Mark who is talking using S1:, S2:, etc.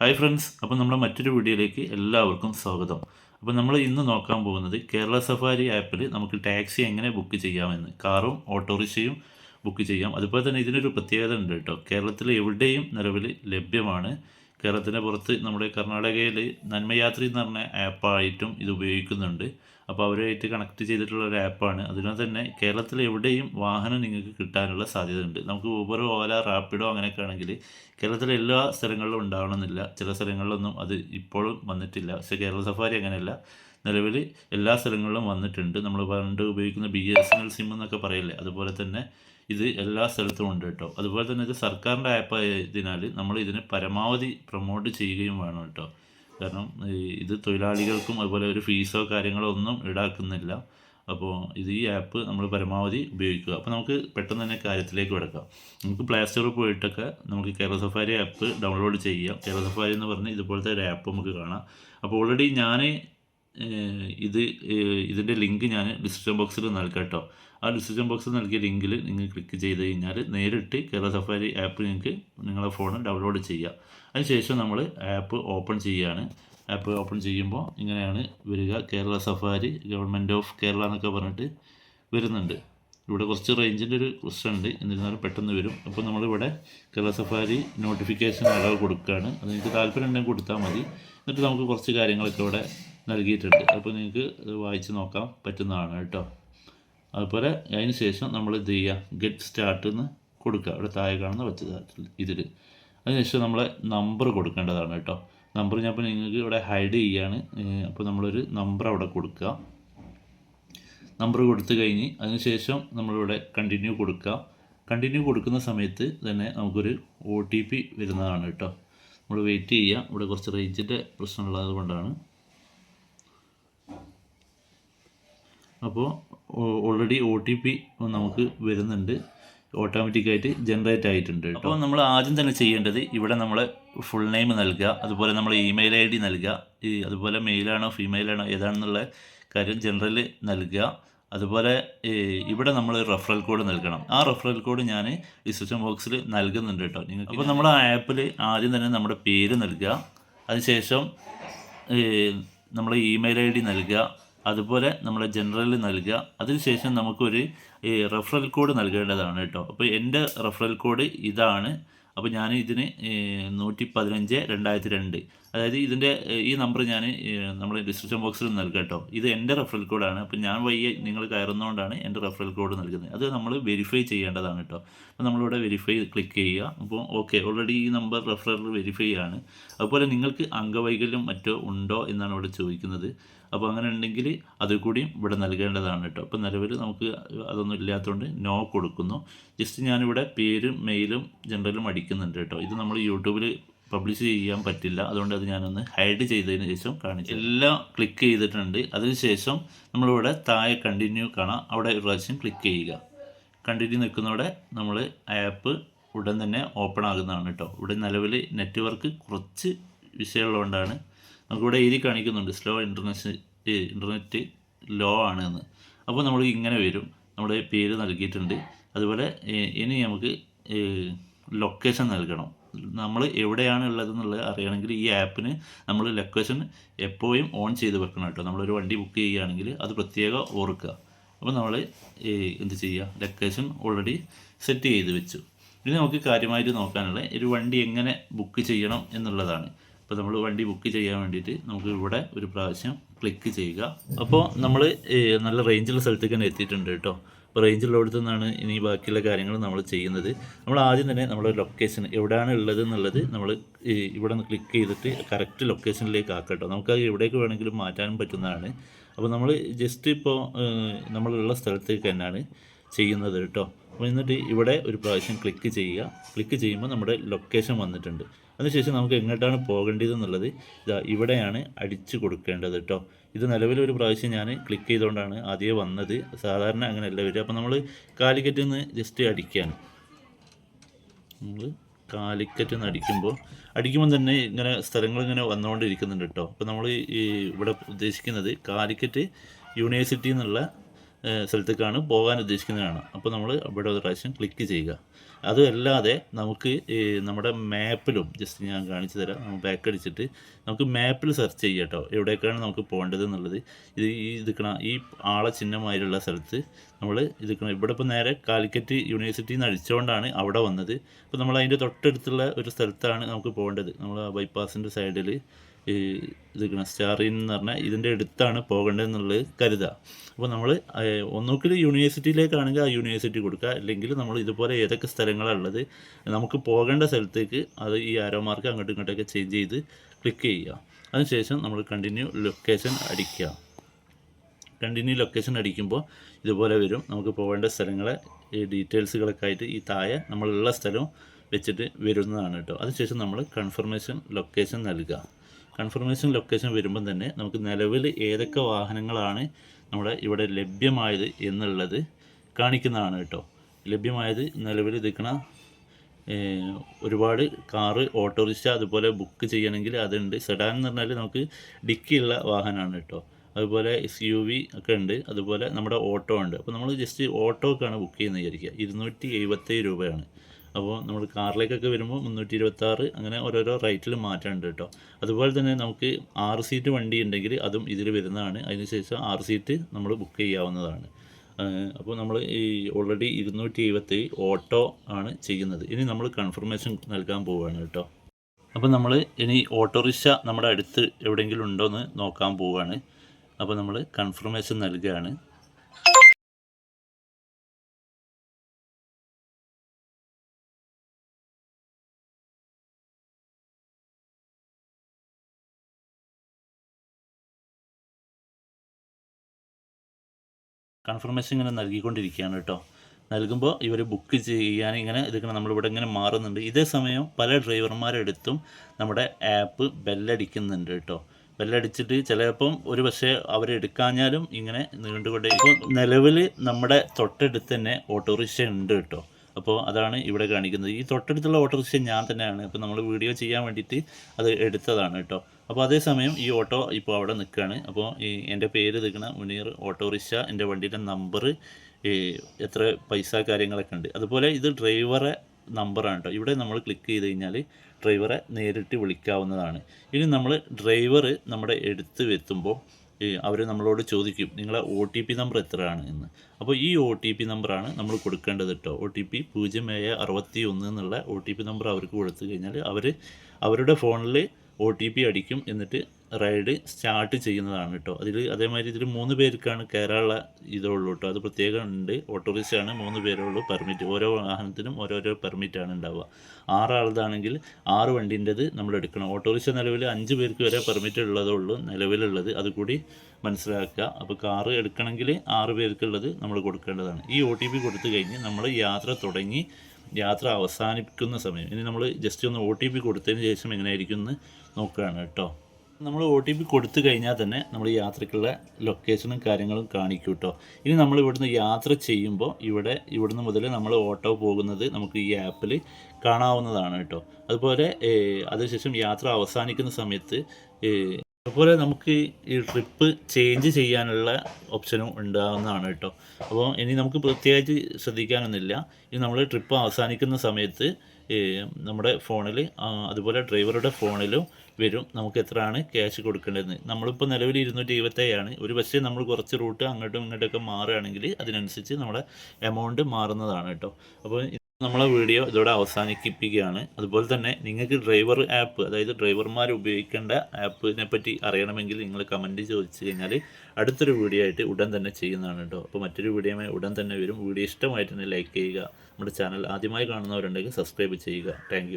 S1: Hi friends അപ്പോൾ നമ്മുടെ മറ്റൊരു വീഡിയോയിലേക്ക് എല്ലാവർക്കും സ്വാഗതം. അപ്പോൾ നമ്മൾ ഇന്ന് നോക്കാൻ പോകുന്നത് കേരള സഫാരി ആപ്പിൽ നമുക്ക് ടാക്സി എങ്ങനെ ബുക്ക് ചെയ്യാമെന്ന് കാറും ഓട്ടോറിക്ഷയും ബുക്ക് ചെയ്യാം. അതുപോലെ തന്നെ ഇതിനൊരു പ്രത്യേകത ഉണ്ട് കേട്ടോ. കേരളത്തിൽ എവിടെയും നിലവിൽ ലഭ്യമാണ്. കേരളത്തിന്റെ പുറത്ത് നമ്മുടെ കർണാടകയിൽ നന്മയാത്രി എന്ന് പറഞ്ഞ ആപ്പായിട്ടും ഇത് ഉപയോഗിക്കുന്നുണ്ട്. അപ്പോൾ അവരുമായിട്ട് കണക്ട് ചെയ്തിട്ടുള്ള ഒരു ആപ്പാണ് അതിനാൽ തന്നെ കേരളത്തിൽ എവിടെയും വാഹനം നിങ്ങൾക്ക് കിട്ടാനുള്ള സാധ്യത ഉണ്ട് നമുക്ക് ഊബർ ഓല റാപ്പിഡോ അങ്ങനെയൊക്കെ ആണെങ്കിൽ കേരളത്തിലെ എല്ലാ സ്ഥലങ്ങളിലും ഉണ്ടാവണമെന്നില്ല. ചില സ്ഥലങ്ങളിലൊന്നും അത് ഇപ്പോഴും വന്നിട്ടില്ല. പക്ഷേ കേരള സഫാരി അങ്ങനെയല്ല. നിലവിൽ എല്ലാ സ്ഥലങ്ങളിലും വന്നിട്ടുണ്ട്. നമ്മൾ പണ്ട് ഉപയോഗിക്കുന്ന B S N L SIM എന്നൊക്കെ പറയില്ലേ? അതുപോലെ തന്നെ ഇത് എല്ലാ സ്ഥലത്തും ഉണ്ട് കേട്ടോ. അതുപോലെ തന്നെ ഇത് സർക്കാരിന്റെ ആപ്പ് ആയതിനാൽ നമ്മൾ ഇതിനെ പരമാവധി പ്രൊമോട്ട് ചെയ്യുകയും വേണം കേട്ടോ. കാരണം ഇത് തൊഴിലാളികൾക്കും അതുപോലെ ഒരു ഫീസോ കാര്യങ്ങളോ ഒന്നും ഈടാക്കുന്നില്ല. അപ്പോൾ ഇത് ഈ ആപ്പ് നമ്മൾ പരമാവധി ഉപയോഗിക്കുക. അപ്പോൾ നമുക്ക് പെട്ടെന്ന് തന്നെ കാര്യത്തിലേക്ക് കിടക്കാം. നമുക്ക് പ്ലേ സ്റ്റോറിൽ പോയിട്ടൊക്കെ നമുക്ക് കേരള സഫാരി ആപ്പ് ഡൗൺലോഡ് ചെയ്യാം. കേരള സഫാരി എന്ന് പറഞ്ഞ് ഇതുപോലത്തെ ഒരു ആപ്പ് നമുക്ക് കാണാം. അപ്പോൾ ഓൾറെഡി ഞാൻ ഇത് ഇതിന്റെ ലിങ്ക് ഞാൻ ഡിസ്ക്രിപ്ഷൻ ബോക്സിൽ നൽകാം കേട്ടോ. ആ ഡിസ്ക്രിപ്ഷൻ ബോക്സിൽ നൽകിയ ലിങ്കിൽ നിങ്ങൾ ക്ലിക്ക് ചെയ്ത് കഴിഞ്ഞാൽ നേരിട്ട് കേരള സഫാരി ആപ്പ് നിങ്ങൾക്ക് നിങ്ങളുടെ ഫോണിൽ ഡൗൺലോഡ് ചെയ്യാം. അതിനുശേഷം നമ്മൾ ആപ്പ് ഓപ്പൺ ചെയ്യുകയാണ്. ആപ്പ് ഓപ്പൺ ചെയ്യുമ്പോൾ ഇങ്ങനെയാണ് വരിക. Kerala safari government of Kerala എന്നൊക്കെ പറഞ്ഞിട്ട് വരുന്നുണ്ട്. ഇവിടെ കുറച്ച് റേഞ്ചിന്റെ ഒരു പ്രശ്നം ഉണ്ട്. എന്നിരുന്നാലും പെട്ടെന്ന് വരും. അപ്പോൾ നമ്മളിവിടെ കേരള സഫാരി നോട്ടിഫിക്കേഷൻ അളവ് കൊടുക്കുകയാണ്. അത് നിങ്ങൾക്ക് താല്പര്യം ഉണ്ടെങ്കിൽ കൊടുത്താൽ മതി. എന്നിട്ട് നമുക്ക് കുറച്ച് കാര്യങ്ങളൊക്കെ ഇവിടെ നൽകിയിട്ടുണ്ട്. അപ്പോൾ നിങ്ങൾക്ക് അത് വായിച്ച് നോക്കാൻ പറ്റുന്നതാണ് കേട്ടോ. അതുപോലെ അതിന് ശേഷം നമ്മൾ ഇത് ചെയ്യുക? ഗെറ്റ് സ്റ്റാർട്ട് എന്ന് കൊടുക്കുക. ഇവിടെ താഴെ കാണുന്ന പച്ച ഇതിൽ അതിനുശേഷം നമ്മളെ നമ്പർ കൊടുക്കേണ്ടതാണ് കേട്ടോ. നമ്പർ ഞാൻ നിങ്ങൾക്ക് ഇവിടെ ഹൈഡ് ചെയ്യാണ്. അപ്പോൾ നമ്മളൊരു നമ്പർ അവിടെ കൊടുക്കുക. നമ്പർ കൊടുത്തു കഴിഞ്ഞ് അതിനുശേഷം നമ്മളിവിടെ കണ്ടിന്യൂ കൊടുക്കുക. കണ്ടിന്യൂ കൊടുക്കുന്ന സമയത്ത് തന്നെ നമുക്കൊരു ഒ ടി പി വരുന്നതാണ് കേട്ടോ. നമ്മൾ വെയിറ്റ് ചെയ്യുക. ഇവിടെ കുറച്ച് റേഞ്ചിന്റെ പ്രശ്നമുള്ളത് കൊണ്ടാണ്. അപ്പോൾ ഓൾറെഡി ഒ ടി പി നമുക്ക് വരുന്നുണ്ട്. ഓട്ടോമാറ്റിക്കായിട്ട് ജനറേറ്റ് ആയിട്ടുണ്ട് അപ്പോൾ നമ്മൾ ആദ്യം തന്നെ ചെയ്യേണ്ടത് ഇവിടെ നമ്മൾ ഫുൾ നെയിം നൽകുക അതുപോലെ നമ്മൾ ഇമെയിൽ ഐ ഡി നൽകുക ഈ അതുപോലെ മെയിലാണോ ഫീമെയിലാണോ ഏതാണെന്നുള്ള കാര്യം ജനറൽ നൽകുക. അതുപോലെ ഇവിടെ നമ്മൾ റെഫറൽ കോഡ് നൽകണം. ആ റെഫറൽ കോഡ് ഞാൻ ഡിസ്ക്രിപ്ഷൻ ബോക്സിൽ നൽകുന്നുണ്ട് കേട്ടോ നിങ്ങൾക്ക്. അപ്പോൾ നമ്മൾ ആ ആപ്പിൽ ആദ്യം തന്നെ നമ്മുടെ പേര് നൽകുക. അതിനുശേഷം നമ്മൾ ഇമെയിൽ ഐ ഡി നൽകുക. അതുപോലെ നമ്മൾ ജനറൽ നൽകുക. അതിനുശേഷം നമുക്കൊരു ഈ റെഫറൽ കോഡ് നൽകേണ്ടതാണ് കേട്ടോ. അപ്പോൾ എന്റെ റെഫറൽ കോഡ് ഇതാണ്. അപ്പോൾ ഞാൻ ഇതിന് നൂറ്റി പതിനഞ്ച് രണ്ടായിരത്തി രണ്ട് അതായത് ഇതിന്റെ ഈ നമ്പർ ഞാൻ നമ്മൾ ഡിസ്ക്രിപ്ഷൻ ബോക്സിൽ നൽകാം കേട്ടോ. ഇത് എന്റെ റെഫറൽ കോഡാണ് അപ്പോൾ ഞാൻ വയ്യ നിങ്ങൾ കയറുന്നതുകൊണ്ടാണ് എന്റെ റെഫറൽ കോഡ് നൽകുന്നത്. അത് നമ്മൾ വെരിഫൈ ചെയ്യേണ്ടതാണ് കേട്ടോ. അപ്പോൾ നമ്മളിവിടെ വെരിഫൈ ക്ലിക്ക് ചെയ്യുക. അപ്പോൾ ഓക്കെ ഓൾറെഡി ഈ നമ്പർ റെഫറൽ വെരിഫൈ ആണ്. അതുപോലെ നിങ്ങൾക്ക് അംഗവൈകല്യം മറ്റോ ഉണ്ടോ എന്നാണ് ഇവിടെ ചോദിക്കുന്നത്. അപ്പോൾ അങ്ങനെ ഉണ്ടെങ്കിൽ അത് കൂടിയും ഇവിടെ നൽകേണ്ടതാണ് കേട്ടോ. അപ്പോൾ നിലവിൽ നമുക്ക് അതൊന്നും ഇല്ലാത്തതുകൊണ്ട് നോ കൊടുക്കുന്നു. ജസ്റ്റ് ഞാനിവിടെ പേരും മെയിലും ജനറലും അടിക്കുന്നുണ്ട് കേട്ടോ. ഇത് നമ്മൾ യൂട്യൂബിൽ പബ്ലിഷ് ചെയ്യാൻ പറ്റില്ല. അതുകൊണ്ട് അത് ഞാനൊന്ന് ഹൈഡ് ചെയ്തതിന് ശേഷം കാണിച്ചു എല്ലാം ക്ലിക്ക് ചെയ്തിട്ടുണ്ട്. അതിനുശേഷം നമ്മളിവിടെ താഴെ കണ്ടിന്യൂ കാണാം. അവിടെ ഒരു പ്രാവശ്യം ക്ലിക്ക് ചെയ്യുക. കണ്ടിന്യൂ നിൽക്കുന്നതോടെ നമ്മൾ ആപ്പ് ഉടൻ തന്നെ ഓപ്പൺ ആകുന്നതാണ് കേട്ടോ. ഇവിടെ നിലവിൽ നെറ്റ്വർക്ക് കുറച്ച് വിഷയമുള്ളതുകൊണ്ടാണ് നമുക്കിവിടെ എഴുതി കാണിക്കുന്നുണ്ട്. സ്ലോ ഇന്റർനെറ്റ് ഇന്റർനെറ്റ് ലോ ആണ് എന്ന് അപ്പോൾ നമ്മൾ ഇങ്ങനെ വരും. നമ്മുടെ പേര് നൽകിയിട്ടുണ്ട്. അതുപോലെ ഇനി നമുക്ക് ലൊക്കേഷൻ നൽകണം. നമ്മൾ എവിടെയാണ് ഉള്ളതെന്നുള്ളത് അറിയണമെങ്കിൽ ഈ ആപ്പിന് നമ്മൾ ലൊക്കേഷൻ എപ്പോഴും ഓൺ ചെയ്ത് വെക്കണം കേട്ടോ. നമ്മളൊരു വണ്ടി ബുക്ക് ചെയ്യുകയാണെങ്കിൽ അത് പ്രത്യേകം ഓർക്കുക. അപ്പോൾ നമ്മൾ എന്ത് ചെയ്യുക? ലൊക്കേഷൻ ഓൾറെഡി സെറ്റ് ചെയ്ത് വെച്ചു. ഇനി നമുക്ക് കാര്യമായിട്ട് നോക്കാനുള്ള ഒരു വണ്ടി എങ്ങനെ ബുക്ക് ചെയ്യണം എന്നുള്ളതാണ്. അപ്പോൾ നമ്മൾ വണ്ടി ബുക്ക് ചെയ്യാൻ വേണ്ടിയിട്ട് നമുക്ക് ഇവിടെ ഒരു പ്രാവശ്യം ക്ലിക്ക് ചെയ്യുക. അപ്പോൾ നമ്മൾ നല്ല റേഞ്ചുള്ള സ്ഥലത്തേക്ക് തന്നെ എത്തിയിട്ടുണ്ട് കേട്ടോ. അപ്പോൾ റേഞ്ചുള്ളിടത്തു നിന്നാണ് ഇനി ബാക്കിയുള്ള കാര്യങ്ങൾ നമ്മൾ ചെയ്യുന്നത്. നമ്മൾ ആദ്യം തന്നെ നമ്മുടെ ലൊക്കേഷൻ എവിടെയാണ് ഉള്ളത് എന്നുള്ളത് നമ്മൾ ഇവിടെ നിന്ന് ക്ലിക്ക് ചെയ്തിട്ട് കറക്റ്റ് ലൊക്കേഷനിലേക്ക് ആക്കട്ടോ നമുക്ക് അത് എവിടേക്ക് വേണമെങ്കിലും മാറ്റാനും പറ്റുന്നതാണ്. അപ്പോൾ നമ്മൾ ജസ്റ്റ് ഇപ്പോൾ നമ്മളുള്ള സ്ഥലത്തേക്ക് തന്നെയാണ് ചെയ്യുന്നത് കേട്ടോ. അപ്പോൾ എന്നിട്ട് ഇവിടെ ഒരു പ്രാവശ്യം ക്ലിക്ക് ചെയ്യുക. ക്ലിക്ക് ചെയ്യുമ്പോൾ നമ്മുടെ ലൊക്കേഷൻ വന്നിട്ടുണ്ട്. അതിനുശേഷം നമുക്ക് എങ്ങോട്ടാണ് പോകേണ്ടത് എന്നുള്ളത് ഇതാ ഇവിടെയാണ് അടിച്ചു കൊടുക്കേണ്ടത് കേട്ടോ. ഇത് നിലവിൽ ഒരു പ്രാവശ്യം ഞാൻ ക്ലിക്ക് ചെയ്തുകൊണ്ടാണ് ആദ്യം വന്നത്. സാധാരണ അങ്ങനെയല്ല വരിക. അപ്പോൾ നമ്മൾ കാലിക്കറ്റിൽ നിന്ന് ജസ്റ്റ് അടിക്കുകയാണ് നമ്മൾ കാലിക്കറ്റ് നിന്ന് അടിക്കുമ്പോൾ അടിക്കുമ്പോൾ തന്നെ ഇങ്ങനെ സ്ഥലങ്ങൾ ഇങ്ങനെ വന്നുകൊണ്ടിരിക്കുന്നുണ്ട് കേട്ടോ. അപ്പോൾ നമ്മൾ ഈ ഇവിടെ ഉദ്ദേശിക്കുന്നത് കാലിക്കറ്റ് യൂണിവേഴ്സിറ്റി എന്നുള്ള സ്ഥലത്തേക്കാണ് പോകാൻ ഉദ്ദേശിക്കുന്നതാണ്. അപ്പോൾ നമ്മൾ അവിടെ ഒരു പ്രാവശ്യം ക്ലിക്ക് ചെയ്യുക. അതല്ലാതെ നമുക്ക് നമ്മുടെ മാപ്പിലും ജസ്റ്റ് ഞാൻ കാണിച്ചു തരാം ബാക്ക് അടിച്ചിട്ട് നമുക്ക് മാപ്പിൽ സെർച്ച് ചെയ്യാം കേട്ടോ. എവിടേക്കാണ് നമുക്ക് പോകേണ്ടത് എന്നുള്ളത്. ഇത് ഈ ഇതുക്കണ ഈ ആളെ ചിഹ്നമായിട്ടുള്ള സ്ഥലത്ത് നമ്മൾ ഇതുക്കണം ഇവിടെ ഇപ്പോൾ നേരെ കാലിക്കറ്റ് യൂണിവേഴ്സിറ്റിയിൽ നിന്ന് അടിച്ചുകൊണ്ടാണ് അവിടെ വന്നത്. അപ്പോൾ നമ്മൾ അതിന്റെ തൊട്ടടുത്തുള്ള ഒരു സ്ഥലത്താണ് നമുക്ക് പോകേണ്ടത്. നമ്മൾ ബൈപ്പാസിന്റെ സൈഡിൽ ഈ ഇത് സ്റ്റാറിൻ എന്ന് പറഞ്ഞാൽ ഇതിന്റെ അടുത്താണ് പോകേണ്ടതെന്നുള്ളത് കരുതുക. അപ്പോൾ നമ്മൾ ഒന്നുകിൽ യൂണിവേഴ്സിറ്റിയിലേക്കാണെങ്കിൽ ആ യൂണിവേഴ്സിറ്റി കൊടുക്കുക. അല്ലെങ്കിൽ നമ്മൾ ഇതുപോലെ ഏതൊക്കെ സ്ഥലങ്ങളാണ് ഉള്ളത് നമുക്ക് പോകേണ്ട സ്ഥലത്തേക്ക് അത് ഈ ആരോ മാർക്ക് അങ്ങോട്ടും ഇങ്ങോട്ടൊക്കെ ചേഞ്ച് ചെയ്ത് ക്ലിക്ക് ചെയ്യുക. അതിനുശേഷം നമ്മൾ കണ്ടിന്യൂ ലൊക്കേഷൻ അടിക്കുക. കണ്ടിന്യൂ ലൊക്കേഷൻ അടിക്കുമ്പോൾ ഇതുപോലെ വരും. നമുക്ക് പോകേണ്ട സ്ഥലങ്ങളെ ഈ ഡീറ്റെയിൽസുകളൊക്കെ ആയിട്ട് ഈ താഴെ നമ്മളുള്ള സ്ഥലവും വെച്ചിട്ട് വരുന്നതാണ് കേട്ടോ. അതിനുശേഷം നമ്മൾ കൺഫർമേഷൻ ലൊക്കേഷൻ നൽകുക. കൺഫർമേഷൻ ലൊക്കേഷൻ വരുമ്പം തന്നെ നമുക്ക് നിലവിൽ ഏതൊക്കെ വാഹനങ്ങളാണ് നമ്മുടെ ഇവിടെ ലഭ്യമായത് എന്നുള്ളത് കാണിക്കുന്നതാണ് കേട്ടോ. ലഭ്യമായത് നിലവിൽ നിൽക്കണ ഒരുപാട് കാറ് ഓട്ടോറിക്ഷ അതുപോലെ ബുക്ക് ചെയ്യണമെങ്കിൽ അതുണ്ട്. സെഡാൻ എന്ന് പറഞ്ഞാൽ നമുക്ക് ഡിക്കിയുള്ള വാഹനമാണ് കേട്ടോ. അതുപോലെ എസ് യു വി ഒക്കെ ഉണ്ട്. അതുപോലെ നമ്മുടെ ഓട്ടോ ഉണ്ട്. അപ്പോൾ നമ്മൾ ജസ്റ്റ് ഓട്ടോക്കാണ് ബുക്ക് ചെയ്യുന്നത് വിചാരിക്കുക. ഇരുന്നൂറ്റി എഴുപത്തേഴ് രൂപയാണ്. അപ്പോൾ നമ്മൾ കാറിലേക്കൊക്കെ വരുമ്പോൾ മുന്നൂറ്റി ഇരുപത്താറ് അങ്ങനെ ഓരോരോ റൈറ്റിൽ മാറ്റമുണ്ട് കേട്ടോ. അതുപോലെ തന്നെ നമുക്ക് ആറ് സീറ്റ് വണ്ടി ഉണ്ടെങ്കിൽ അതും ഇതിൽ വരുന്നതാണ്. അതിനുശേഷം ആറ് സീറ്റ് നമ്മൾ ബുക്ക് ചെയ്യാവുന്നതാണ്. അപ്പോൾ നമ്മൾ ഈ ഓൾറെഡി ഇരുന്നൂറ്റി എഴുപത്തി ഓട്ടോ ആണ് ചെയ്യുന്നത്. ഇനി നമ്മൾ കൺഫർമേഷൻ നൽകാൻ പോവുകയാണ് കേട്ടോ. അപ്പോൾ നമ്മൾ ഇനി ഓട്ടോറിക്ഷ നമ്മുടെ അടുത്ത് എവിടെയെങ്കിലും ഉണ്ടോ എന്ന് നോക്കാൻ പോവുകയാണ്. അപ്പോൾ നമ്മൾ കൺഫർമേഷൻ നൽകുകയാണ്. കൺഫർമേഷൻ ഇങ്ങനെ നൽകിക്കൊണ്ടിരിക്കുകയാണ് കേട്ടോ. നൽകുമ്പോൾ ഇവർ ബുക്ക് ചെയ്യാൻ ഇങ്ങനെ ഇതൊക്കെ നമ്മളിവിടെ ഇങ്ങനെ മാറുന്നുണ്ട്. ഇതേ സമയം പല ഡ്രൈവർമാരെടുത്തും നമ്മുടെ ആപ്പ് ബെല്ലടിക്കുന്നുണ്ട് കേട്ടോ. ബെല്ലടിച്ചിട്ട് ചിലപ്പം ഒരു പക്ഷേ അവരെടുക്കാഞ്ഞാലും ഇങ്ങനെ നീണ്ടുകൊണ്ടേ ഇപ്പോൾ നിലവിൽ നമ്മുടെ തൊട്ടടുത്ത് തന്നെ ഓട്ടോറിക്ഷ ഉണ്ട് കേട്ടോ. അപ്പോൾ അതാണ് ഇവിടെ കാണിക്കുന്നത്. ഈ തൊട്ടടുത്തുള്ള ഓട്ടോറിക്ഷ ഞാൻ തന്നെയാണ്. അപ്പോൾ നമ്മൾ വീഡിയോ ചെയ്യാൻ വേണ്ടിയിട്ട് അത് എടുത്തതാണ് കേട്ടോ. അപ്പോൾ അതേസമയം ഈ ഓട്ടോ ഇപ്പോൾ അവിടെ നിൽക്കുകയാണ്. അപ്പോൾ ഈ എന്റെ പേര് നിൽക്കുന്ന മുനീർ ഓട്ടോറിക്ഷ എന്റെ വണ്ടിയുടെ നമ്പർ എത്ര പൈസ കാര്യങ്ങളൊക്കെ ഉണ്ട്. അതുപോലെ ഇത് ഡ്രൈവറെ നമ്പറാണ് കേട്ടോ. ഇവിടെ നമ്മൾ ക്ലിക്ക് ചെയ്ത് കഴിഞ്ഞാൽ ഡ്രൈവറെ നേരിട്ട് വിളിക്കാവുന്നതാണ്. ഇനി നമ്മൾ ഡ്രൈവർ നമ്മുടെ അടുത്ത് എത്തുമ്പോൾ അവർ നമ്മളോട് ചോദിക്കും നിങ്ങളെ ഒ ടി പി നമ്പർ എത്രയാണ്? എന്ന്. അപ്പോൾ ഈ ഒ ടി പി നമ്പറാണ് നമ്മൾ കൊടുക്കേണ്ടത് കേട്ടോ ഒ ടി പി പൂജ്യം ഏഴ് അറുപത്തി ഒന്ന് എന്നുള്ള ഒ ടി പി നമ്പർ അവർക്ക് കൊടുത്തു കഴിഞ്ഞാൽ അവർ അവരുടെ ഫോണിൽ ഒ ടി പി അടിക്കും എന്നിട്ട് റൈഡ് സ്റ്റാർട്ട് ചെയ്യുന്നതാണ് കേട്ടോ. അതിൽ അതേമാതിരി ഇതിൽ മൂന്ന് പേർക്കാണ് കയറാനുള്ള ഇതുള്ളൂ കേട്ടോ. അത് പ്രത്യേകം ഉണ്ട്. ഓട്ടോറിക്ഷയാണ് മൂന്ന് പേരുള്ളൂ പെർമിറ്റ്. ഓരോ വാഹനത്തിനും ഓരോരോ പെർമിറ്റാണ് ഉണ്ടാവുക. ആറാളതാണെങ്കിൽ ആറ് വണ്ടീന്റെത് നമ്മൾ എടുക്കണം. ഓട്ടോറിക്ഷ നിലവിൽ അഞ്ച് പേർക്ക് വരെ പെർമിറ്റ് ഉള്ളതേ ഉള്ളൂ നിലവിലുള്ളത്. അതുകൂടി മനസ്സിലാക്കുക. അപ്പോൾ കാറ് എടുക്കണമെങ്കിൽ ആറ് പേർക്കുള്ളത് നമ്മൾ കൊടുക്കേണ്ടതാണ്. ഈ ഒ ടി പി കൊടുത്തു കഴിഞ്ഞ് നമ്മൾ യാത്ര തുടങ്ങി യാത്ര അവസാനിപ്പിക്കുന്ന സമയം. ഇനി നമ്മൾ ജസ്റ്റ് ഒന്ന് ഒ ടി പി കൊടുത്തതിന് ശേഷം എങ്ങനെയായിരിക്കും എന്ന് നോക്കുകയാണ് കേട്ടോ. നമ്മൾ ഒ ടി പി കൊടുത്തു കഴിഞ്ഞാൽ തന്നെ നമ്മൾ യാത്രക്കുള്ള ലൊക്കേഷനും കാര്യങ്ങളും കാണിക്കും കേട്ടോ ഇനി നമ്മൾ ഇവിടുന്ന് യാത്ര ചെയ്യുമ്പോൾ ഇവിടെ ഇവിടുന്ന് മുതൽ നമ്മൾ ഓട്ടോ പോകുന്നത് നമുക്ക് ഈ ആപ്പിൽ കാണാവുന്നതാണ് കേട്ടോ അതുപോലെ അതിനുശേഷം യാത്ര അവസാനിക്കുന്ന സമയത്ത് അതുപോലെ നമുക്ക് ഈ ട്രിപ്പ് ചേഞ്ച് ചെയ്യാനുള്ള ഓപ്ഷനും ഉണ്ടാകുന്നതാണ് കേട്ടോ. അപ്പോൾ ഇനി നമുക്ക് പ്രത്യേകിച്ച് ശ്രദ്ധിക്കാനൊന്നുമില്ല. ഇനി നമ്മൾ ട്രിപ്പ് അവസാനിക്കുന്ന സമയത്ത് നമ്മുടെ ഫോണിൽ അതുപോലെ ഡ്രൈവറുടെ ഫോണിലും വരും. നമുക്ക് എത്രയാണ് ക്യാഷ് കൊടുക്കേണ്ടതെന്ന്. നമ്മളിപ്പോൾ നിലവിൽ ഇരുന്നൂറ്റി ഇരുപത്തേഴാണ് ഒരു പക്ഷേ നമ്മൾ കുറച്ച് റൂട്ട് അങ്ങോട്ടും ഇങ്ങോട്ടൊക്കെ മാറുകയാണെങ്കിൽ അതിനനുസരിച്ച് നമ്മുടെ എമൗണ്ട് മാറുന്നതാണ് കേട്ടോ. അപ്പോൾ നമ്മളെ വീഡിയോ ഇതോടെ അവസാനിപ്പിക്കുകയാണ്. അതുപോലെ തന്നെ നിങ്ങൾക്ക് ഡ്രൈവർ ആപ്പ് അതായത് ഡ്രൈവർമാർ ഉപയോഗിക്കേണ്ട ആപ്പിനെ പറ്റി അറിയണമെങ്കിൽ നിങ്ങൾ കമന്റ് ചോദിച്ചു കഴിഞ്ഞാൽ അടുത്തൊരു വീഡിയോ ആയിട്ട് ഉടൻ തന്നെ ചെയ്യുന്നതാണ് കേട്ടോ. അപ്പോൾ മറ്റൊരു വീഡിയോ ഉടൻ തന്നെ വരും. വീഡിയോ ഇഷ്ടമായിട്ട് തന്നെ ലൈക്ക് ചെയ്യുക. നമ്മുടെ ചാനൽ ആദ്യമായി കാണുന്നവരുണ്ടെങ്കിൽ സബ്സ്ക്രൈബ് ചെയ്യുക. താങ്ക്